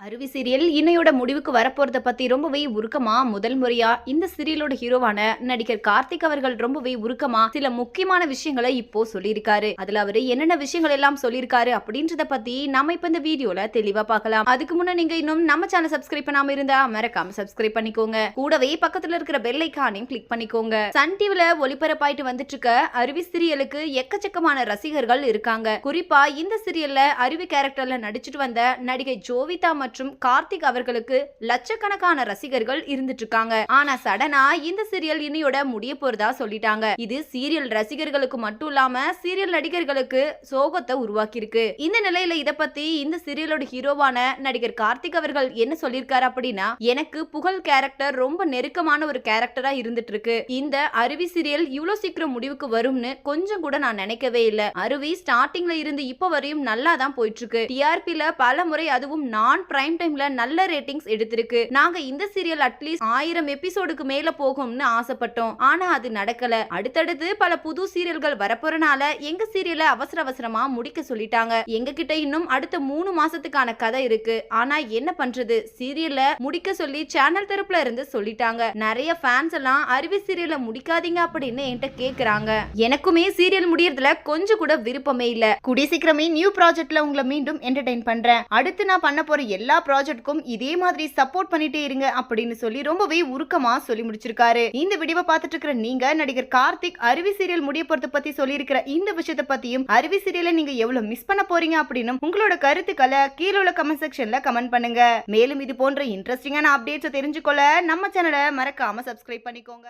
அருவி சீரியல் இன்னையோட முடிவுக்கு வரப்போகிறத பத்தி ரொம்பவே உருக்கமா முதல் முறையா இந்த சீரியலோட ஹீரோவான நடிகர் கார்த்திக் அவர்கள் ரொம்பவே உருக்கமா சில முக்கியமான விஷயங்களை இப்போ சொல்லியிருக்காரு. அதுல அவரு என்னென்ன விஷயங்கள் எல்லாம் சொல்லியிருக்காரு அப்படின்றத பத்தி நம்ம இப்ப இந்த வீடியோல தெளிவா பார்க்கலாம். அதுக்கு முன்ன நீங்க இன்னும் நம்ம சேனல் சப்ஸ்கிரைப் பண்ணாம இருந்தா மறக்காம சப்ஸ்கிரைப் பண்ணிக்கோங்க. கூடவே பக்கத்துல இருக்கிற பெல் ஐக்கானையும் கிளிக் பண்ணிக்கோங்க. சன் டிவில ஒளிபரப்பாயிட்டு வந்துட்டு இருக்க அருவி சீரியலுக்கு எக்கச்சக்கமான ரசிகர்கள் இருக்காங்க. குறிப்பா இந்த சீரியல்ல அருவி கேரக்டர்ல நடிச்சிட்டு வந்த நடிகை ஜோவிதா மற்றும் கார்த்திக் அவர்களுக்கு லட்சக்கணக்கான ரசிகர்கள் இருந்துட்டு இருக்காங்க ஆனா சடனா இந்த சீரியல் இனியோட முடிய போறதா சொல்லிட்டாங்க. இது சீரியல் ரசிகர்களுக்கு மட்டும் இல்லாம சீரியல் நடிகர்களுக்கு சோகத்தை உருவாக்கியிருக்கு. இந்த நிலையில இத பத்தி இந்த சீரியலோட ஹீரோவான நடிகர் கார்த்திக் அவர்கள் என்ன சொல்லியிருக்காரு அப்படின்னா எனக்கு புகழ் கேரக்டர் ரொம்ப நெருக்கமான ஒரு கேரக்டரா இருந்துட்டு இருக்கு இந்த அருவி சீரியல் இவ்வளவு சீக்கிரம் முடிவுக்கு வரும்னு கொஞ்சம் கூட நான் நினைக்கவே இல்ல. அருவி ஸ்டார்டிங்ல இருந்து இப்ப வரையும் நல்லா தான் போயிட்டு இருக்கு டிஆர்பில பல முறை அதுவும் நான் பிரைம் டைம்ல நல்ல ரேட்டிங்ஸ் எடுத்திருக்கு. நாங்க இந்த சீரியல் அட்லீஸ்ட் ஆயிரம் எபிசோடுக்கு மேல போகும்னு ஆசைப்பட்டோம். ஆனா அது நடக்கல. அடுத்தடுத்து பல புது சீரியல்கள் வரப்போறனால எங்க சீரியலை அவசர அவசரமா முடிக்க சொல்லிட்டாங்க. எங்க கிட்ட இன்னும் அடுத்த மூணு மாசத்துக்கான கதை இருக்கு. ஆனா என்ன பண்றது? சீரியல்ல முடிக்க சொல்லி சேனல் தரப்புல இருந்து சொல்லிட்டாங்க. நிறைய ஃபேன்ஸ் எல்லாம் அருவி சீரியலை முடிக்காதீங்க அப்படின்னு என்கிட்ட கேக்குறாங்க. எனக்குமே சீரியல் முடியறதுல கொஞ்சம் கூட விருப்பமே இல்ல. குடி சீக்கிரமே நியூ ப்ராஜெக்ட்ல உங்களை மீண்டும் என்டர்டைன் பண்றேன். அடுத்து நான் பண்ண போற எல்லா ப்ராஜெக்ட்க்கும் இதே மாதிரி சப்போர்ட் பண்ணிட்டே இருங்க அப்படின்னு சொல்லி ரொம்பவே உருக்கமா சொல்லி முடிச்சிருக்காரு. இந்த வீடியோவை பார்த்துட்டு இருக்கிற நீங்க நடிகர் கார்த்திக் அருவி சீரியல் முடிய போறத பத்தி சொல்லியிருக்கிற இந்த விஷயத்தை பத்தியும் அருவி சீரியலை நீங்க எவ்வளவு மிஸ் பண்ண போறீங்க அப்படின்னு உங்களோட கருத்துக்களை கீழே உள்ள கமெண்ட் செக்ஷன்ல கமெண்ட் பண்ணுங்க. மேலும் இது போன்ற இன்ட்ரெஸ்டிங்கான அப்டேட்ஸ் தெரிஞ்சுக்கொள்ள நம்ம சேனலை மறக்காம சப்ஸ்கிரைப் பண்ணிக்கோங்க.